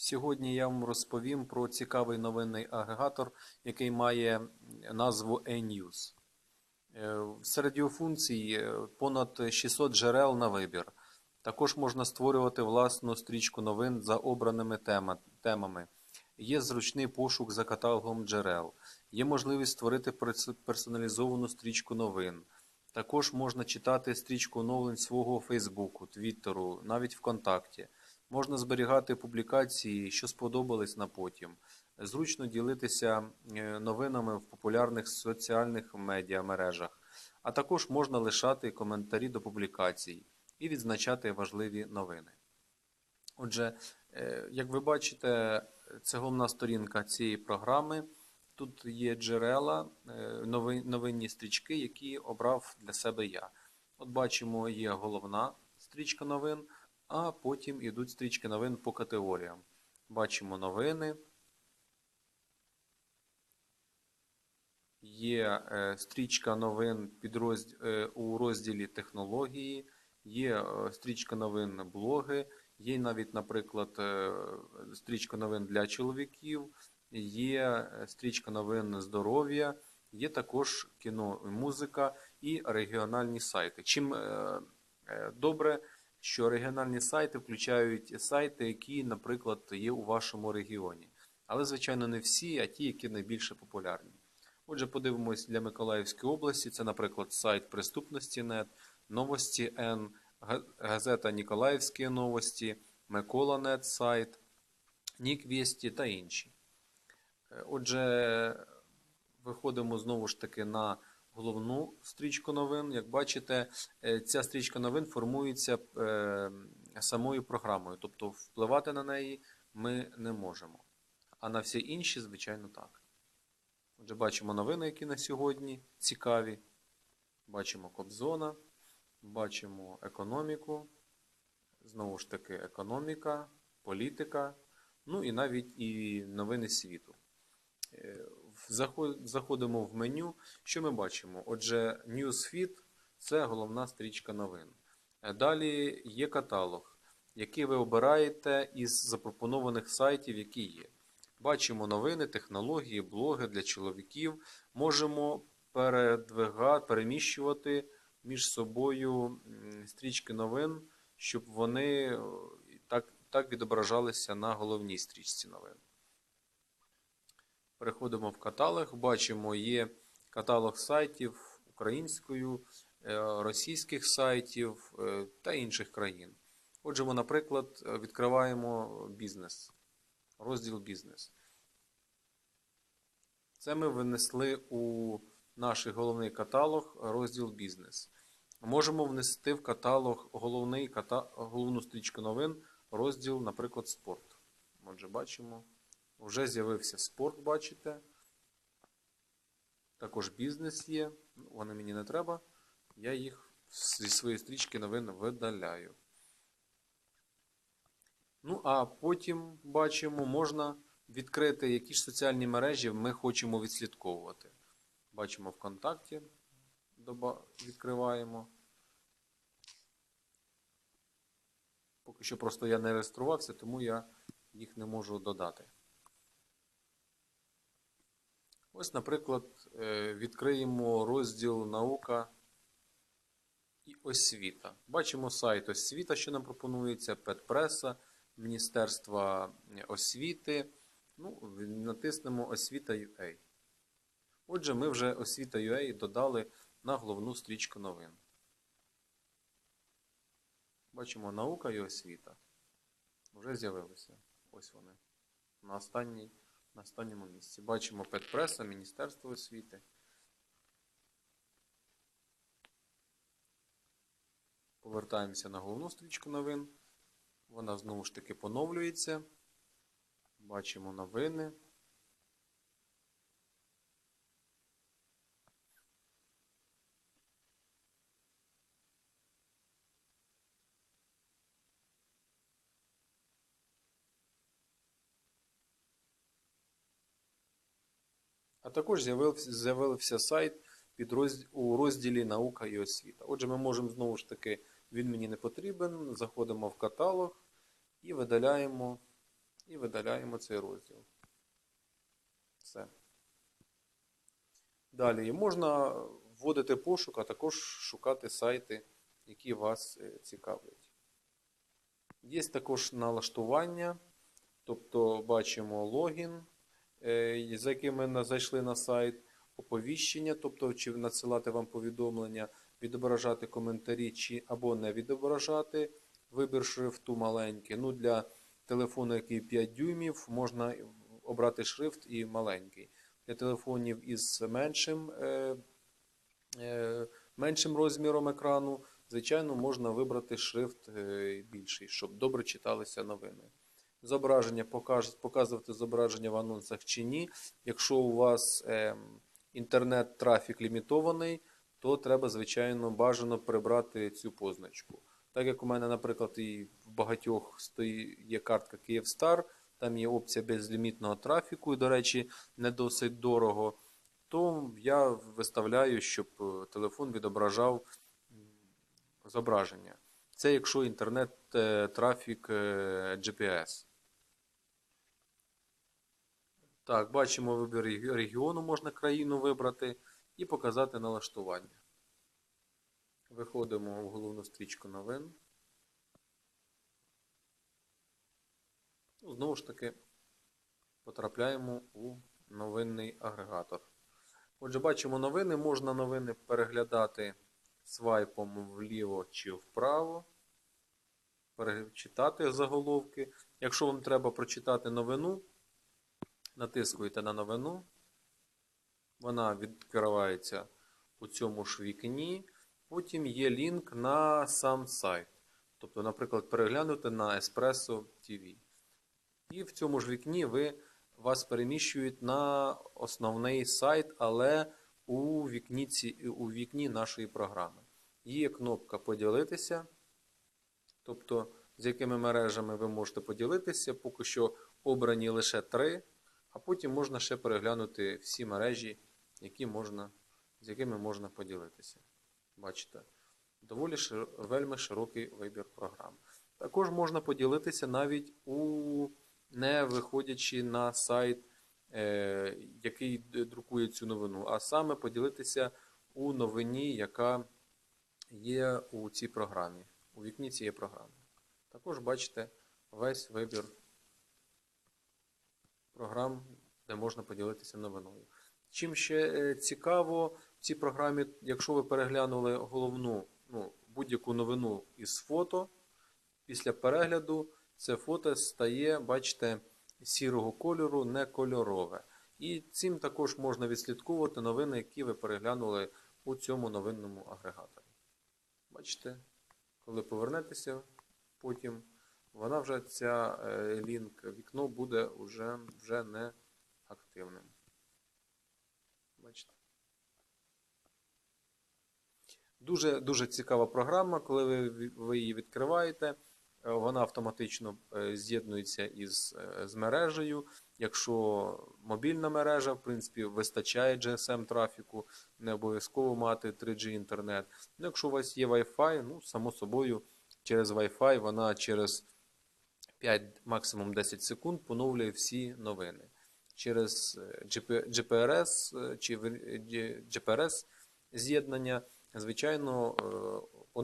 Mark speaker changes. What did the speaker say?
Speaker 1: Сьогодні я вам розповім про цікавий новинний агрегатор, який має назву e-News. Е, Серед його е, понад 600 джерел на вибір. Також можна створювати власну стрічку новин за обраними темами. Є зручний пошук за каталогом джерел. Є можливість створити персоналізовану стрічку новин. Також можна читати стрічку оновлень свого Фейсбуку, Твіттеру, навіть ВКонтакті. Можна зберігати публікації, що сподобались на потім. Зручно ділитися е, новинами в популярних соціальних медіамережах, а також можна лишати коментарі до публікацій і відзначати важливі новини. Отже, е, як ви бачите, це головна сторінка цієї програми. Тут є джерела, е, новинні стрічки, які обрав для себе я. От бачимо, є головна стрічка новин, а потім йдуть стрічки новин по категоріям. Бачимо новини. Є е, стрічка новин підрозділ, е, у розділі технології, є е, стрічка новин блоги, є навіть, наприклад, стрічка новин для чоловіків, є стрічка новин здоров'я, є також кіно, і музика і регіональні сайти. Чим добре, що регіональні сайти включають сайти, які, наприклад, є у вашому регіоні. Але, звичайно, не всі, а ті, які найбільше популярні. Отже, подивимось для Миколаївської області. Це, наприклад, сайт Преступності.нет, Новості Н, газета Ніколаївські новості, Микола.нет сайт, Ніквісті та інші. Е, Отже, виходимо знову ж таки на головну стрічку новин. Як бачите, е, ця стрічка новин формується е, самою програмою, тобто впливати на неї ми не можемо. А на всі інші, звичайно, так. Отже, бачимо новини, які на сьогодні цікаві. Бачимо Кобзона, бачимо економіку, знову ж таки, економіка, політика, ну і навіть і новини світу. Заходимо в меню. Що ми бачимо? Отже, Newsfeed – це головна стрічка новин. Е, Далі є каталог, який ви обираєте із запропонованих сайтів, які є. Бачимо новини, технології, блоги для чоловіків. Можемо передвигати, переміщувати між собою стрічки новин, щоб вони так, так відображалися на головній стрічці новин. Переходимо в каталог. Бачимо, є каталог сайтів українською, е, російських сайтів е, та інших країн. Отже, ми, наприклад, відкриваємо бізнес, розділ бізнес. Це ми винесли у наш головний каталог розділ бізнес. Можемо внести в каталог головний головну стрічку новин, розділ, наприклад, спорт. Отже, бачимо, вже з'явився спорт, бачите. Також бізнес є. Ну, Вони мені не треба. Я їх зі своєї стрічки новин видаляю. Ну, а потім бачимо, можна відкрити, які ж соціальні мережі ми хочемо відслідковувати. Бачимо ВКонтакті, відкриваємо. Поки що просто я не реєструвався, тому я їх не можу додати. Ось, наприклад, е, відкриємо розділ наука і освіта. Бачимо сайт освіта, що нам пропонується, Педпреса, Міністерства освіти. Ну, натиснемо освіта.ua. Отже, ми вже освіта.ua додали на головну стрічку новин. Бачимо наука і освіта. Вже з'явилися. Ось вони. На, останній, на останньому місці. Бачимо Петпреса, Міністерство освіти. Повертаємося на головну стрічку новин. Вона знову ж таки поновлюється. Бачимо новини. А також з'явився, сайт під роз- у розділі Наука і освіта. Отже, ми можемо знову ж таки, він мені не потрібен. Заходимо в каталог і видаляємо І видаляємо цей розділ. Все. Далі можна вводити пошук, а також шукати сайти, які вас е, цікавлять. Є також налаштування, тобто бачимо логін, за яким ми зайшли на сайт, оповіщення, тобто чи надсилати вам повідомлення, відображати коментарі чи або не відображати. Вибір шрифту маленький. Ну, для телефону, який 5 дюймів, можна обрати шрифт і маленький. Для телефонів із меншим, е, е, меншим розміром екрану, звичайно, можна вибрати шрифт е, більший, щоб добре читалися новини. Зображення показувати зображення в анонсах чи ні. Якщо у вас е, інтернет-трафік лімітований, то треба, звичайно, бажано прибрати цю позначку. Так як у мене, наприклад, і в багатьох стоїть, є картка Київстар, там є опція безлімітного трафіку, і, до речі, не досить дорого, то я виставляю, щоб е, телефон відображав зображення. Це якщо інтернет-трафік е, GPS. Так, бачимо вибір регіону, можна країну вибрати і показати налаштування. Виходимо в головну стрічку новин. Ну, Знову ж таки, потрапляємо у новинний агрегатор. Отже, бачимо новини. Можна новини переглядати свайпом вліво чи вправо, перечитати заголовки. Якщо вам треба прочитати новину, натискуєте на новину. Вона відкривається у цьому ж вікні. Потім є лінк на сам сайт. Тобто, наприклад, переглянути на Espresso TV. І в цьому ж вікні ви, вас переміщують на основний сайт, але у вікні, ці, у вікні нашої програми. Є кнопка Поділитися. Тобто, з якими мережами ви можете поділитися. Поки що обрані лише три, а потім можна ще переглянути всі мережі, які можна, з якими можна поділитися. Бачите, доволі шир... вельми широкий вибір програм. Також можна поділитися навіть у не виходячи на сайт, який друкує цю новину, а саме поділитися у новині, яка є у цій програмі, у вікні цієї програми. Також бачите весь вибір програм, де можна поділитися новиною. Чим ще е, цікаво в цій програмі, якщо ви переглянули головну ну, будь-яку новину із фото, після перегляду це фото стає, бачите, сірого кольору, не кольорове. І цим також можна відслідковувати новини, які ви переглянули у цьому новинному агрегаторі. Бачите, коли повернетеся потім, вона вже ця е, лінк вікно буде вже, вже не активним. Бачите. Дуже, дуже цікава програма, коли ви, ви її відкриваєте. Е, Вона автоматично е, з'єднується із е, з мережею. Якщо мобільна мережа, в принципі, вистачає GSM трафіку, не обов'язково мати 3G інтернет. Ну, якщо у вас є Wi-Fi, ну, само собою, через Wi-Fi вона через 5, максимум 10 секунд поновлює всі новини. Через GPRS чи GPRS з'єднання, звичайно,